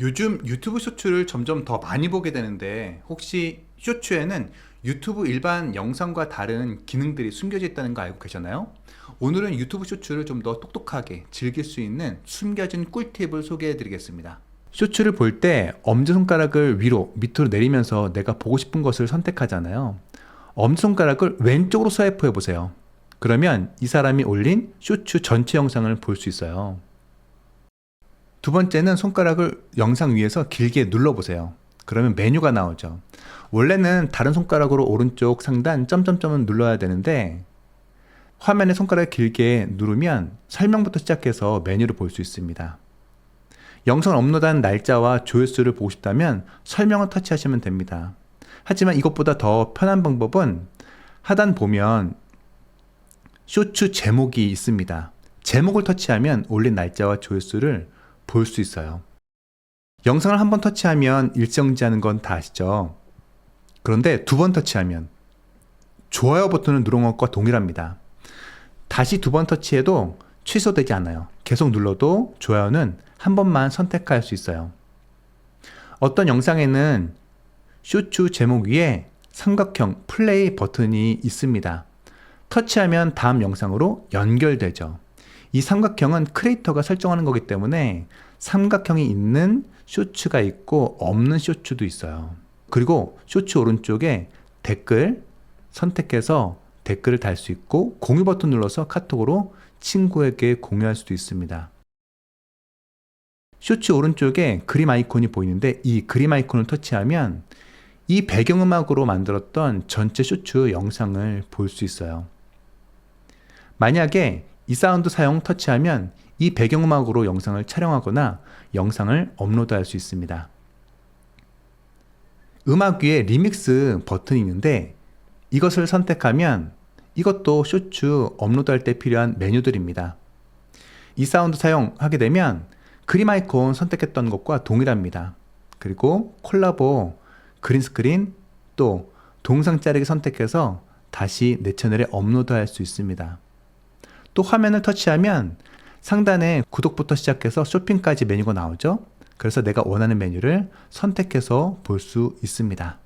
요즘 유튜브 쇼츠를 점점 더 많이 보게 되는데 혹시 쇼츠에는 유튜브 일반 영상과 다른 기능들이 숨겨져 있다는 거 알고 계셨나요? 오늘은 유튜브 쇼츠를 좀 더 똑똑하게 즐길 수 있는 숨겨진 꿀팁을 소개해 드리겠습니다. 쇼츠를 볼 때 엄지손가락을 위로 밑으로 내리면서 내가 보고 싶은 것을 선택하잖아요. 엄지손가락을 왼쪽으로 스와이프 해 보세요. 그러면 이 사람이 올린 쇼츠 전체 영상을 볼 수 있어요. 두 번째는 손가락을 영상 위에서 길게 눌러보세요. 그러면 메뉴가 나오죠. 원래는 다른 손가락으로 오른쪽 상단 점점점을 눌러야 되는데 화면에 손가락 길게 누르면 설명부터 시작해서 메뉴를 볼 수 있습니다. 영상을 업로드한 날짜와 조회수를 보고 싶다면 설명을 터치하시면 됩니다. 하지만 이것보다 더 편한 방법은 하단 보면 쇼츠 제목이 있습니다. 제목을 터치하면 올린 날짜와 조회수를 볼 수 있어요. 영상을 한 번 터치하면 일정지하는 건 다 아시죠? 그런데 두 번 터치하면 좋아요 버튼을 누른 것과 동일합니다. 다시 두 번 터치해도 취소되지 않아요. 계속 눌러도 좋아요는 한 번만 선택할 수 있어요. 어떤 영상에는 쇼츠 제목 위에 삼각형 플레이 버튼이 있습니다. 터치하면 다음 영상으로 연결되죠. 이 삼각형은 크리에이터가 설정하는 거기 때문에 삼각형이 있는 쇼츠가 있고 없는 쇼츠도 있어요. 그리고 쇼츠 오른쪽에 댓글 선택해서 댓글을 달 수 있고 공유 버튼 눌러서 카톡으로 친구에게 공유할 수도 있습니다. 쇼츠 오른쪽에 그림 아이콘이 보이는데 이 그림 아이콘을 터치하면 이 배경음악으로 만들었던 전체 쇼츠 영상을 볼 수 있어요. 만약에 이 사운드 사용 터치하면 이 배경음악으로 영상을 촬영하거나 영상을 업로드할 수 있습니다. 음악 위에 리믹스 버튼이 있는데 이것을 선택하면 이것도 쇼츠 업로드할 때 필요한 메뉴들입니다. 이 사운드 사용하게 되면 그림 아이콘 선택했던 것과 동일합니다. 그리고 콜라보, 그린스크린, 또 동상 자르기 선택해서 다시 내 채널에 업로드할 수 있습니다. 또 화면을 터치하면 상단에 구독부터 시작해서 쇼핑까지 메뉴가 나오죠. 그래서 내가 원하는 메뉴를 선택해서 볼 수 있습니다.